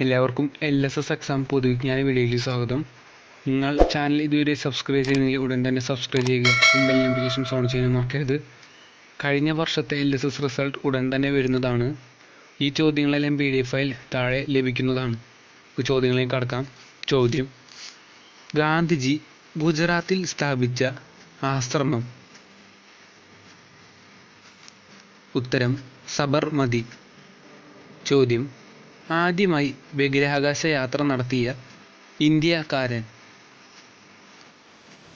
എല്ലാവർക്കും L S S exam പൊതുവിജ്ഞാന വീഡിയോയിലേക്ക് സ്വാഗതം. നിങ്ങൾ ചാനൽ ഇതുവരെ സബ്സ്ക്രൈബ് ചെയ്തില്ലെങ്കിൽ ഉടൻ തന്നെ സബ്സ്ക്രൈബ് ചെയ്യുക. ബെൽ നോട്ടിഫിക്കേഷൻസ് ഓൺ ചെയ്യാൻ നോക്കരുത് കഴിഞ്ഞ വർഷത്തെ എൽ എസ് എസ് റിസൾട്ട് ഉടൻ തന്നെ വരുന്നതാണ്. ഈ ചോദ്യങ്ങളെല്ലാം പി ഡി എഫ് ഫയൽ താഴെ ലഭിക്കുന്നതാണ്. ചോദ്യങ്ങളിലേക്ക് കടക്കാം. ചോദ്യം. ഗാന്ധിജി ഗുജറാത്തിൽ സ്ഥാപിച്ച ആശ്രമം. ഉത്തരം. സബർമതി. ചോദ്യം. ആദ്യമായി ബഹിരാകാശ യാത്ര നടത്തിയ ഇന്ത്യക്കാരൻ.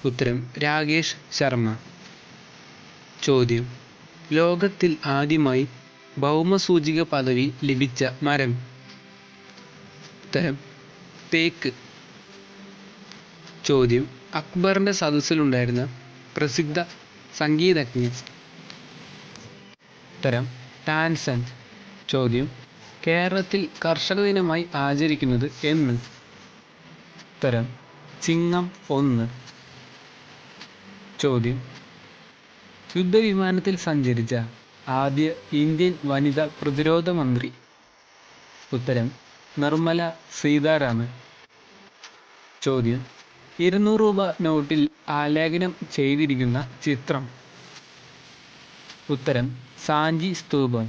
ഉത്തരം രാകേഷ് ശർമ്മ. ചോദ്യം ലോകത്തിൽ ആദ്യമായി ഭൗമസൂചിക പദവി ലഭിച്ച മരം. ഉത്തരം തേക്ക്. ചോദ്യം അക്ബറിന്റെ സദസ്സിലുണ്ടായിരുന്ന പ്രസിദ്ധ സംഗീതജ്ഞൻ. ഉത്തരം ടാൻസൻ ചോദ്യം കേരളത്തിൽ കർഷക ദിനമായി ആചരിക്കുന്നത് എന്ന്. ഉത്തരം ചിങ്ങം ഒന്ന്. ചോദ്യം യുദ്ധവിമാനത്തിൽ സഞ്ചരിച്ച ആദ്യ ഇന്ത്യൻ വനിതാ പ്രതിരോധ മന്ത്രി. ഉത്തരം നിർമ്മല സീതാരാമൻ. ചോദ്യം ഇരുന്നൂറ് രൂപ നോട്ടിൽ ആലേഖനം ചെയ്തിരിക്കുന്ന ചിത്രം. ഉത്തരം സാഞ്ചി സ്തൂപം.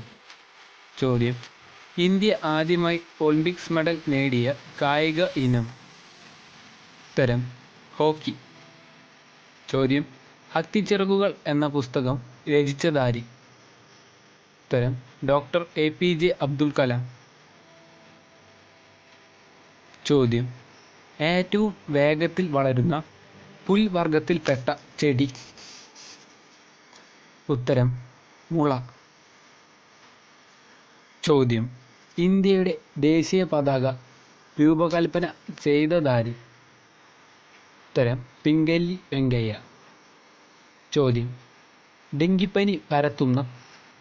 ചോദ്യം ഇന്ത്യ ആദ്യമായി ഒളിമ്പിക്സ് മെഡൽ നേടിയ കായിക ഇനം ഉത്തരം ഹോക്കി. ചോദ്യം അത്തിച്ചിറകുകൾ എന്ന പുസ്തകം രചിച്ചതാരി? ഉത്തരം doctor A P J Abdul Kalam. ചോദ്യം ഏറ്റവും വേഗത്തിൽ വളരുന്ന പുൽവർഗത്തിൽപ്പെട്ട ചെടി? ഉത്തരം മുള. ചോദ്യം ഇന്ത്യയുടെ ദേശീയ പതാക രൂപകൽപ്പന ചെയ്തതാര് ഉത്തരം പിംഗലി വെങ്കയ്യ. ചോദ്യം ഡെങ്കിപ്പനി പരത്തുന്ന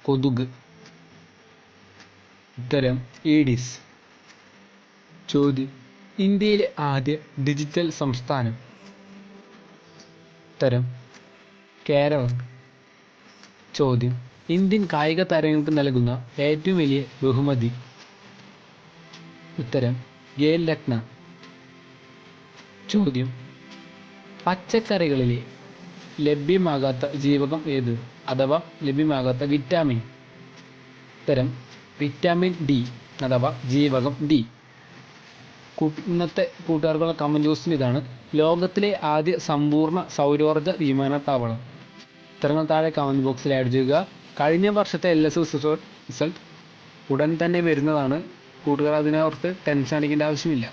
കൊതുക്. ഉത്തരം ഈഡിസ്. ചോദ്യം ഇന്ത്യയിലെ ആദ്യ ഡിജിറ്റൽ സംസ്ഥാനം. ഉത്തരം കേരളം. ചോദ്യം ഇന്ത്യൻ കായിക താരങ്ങൾക്ക് നൽകുന്ന ഏറ്റവും വലിയ ബഹുമതി ഉത്തരം ഗേൽ ലക്ന ചോദ്യം പച്ചക്കറികളിലെ ലഭ്യമാകാത്ത ജീവകം ഏത്? അഥവാ ലഭ്യമാകാത്ത വിറ്റാമിൻ. ഉത്തരം വിറ്റാമിൻ ഡി അഥവാ ജീവകം ഡി. ഇന്നത്തെ കൂട്ടുകാർക്കുള്ള കമന്റ് ന്യൂസിന് ഇതാണ്. ലോകത്തിലെ ആദ്യ സമ്പൂർണ സൗരോർജ വിമാനത്താവളം. ഉത്തരങ്ങൾ താഴെ കമന്റ് ബോക്സിൽ ആഡ് ചെയ്യുക. കഴിഞ്ഞ വർഷത്തെ എൽ എസ് റിസൾട്ട് ഉടൻ തന്നെ വരുന്നതാണ് കൂട്ടുകാർ അതിനോർത്ത് ടെൻഷൻ അടിക്കേണ്ട ആവശ്യമില്ല.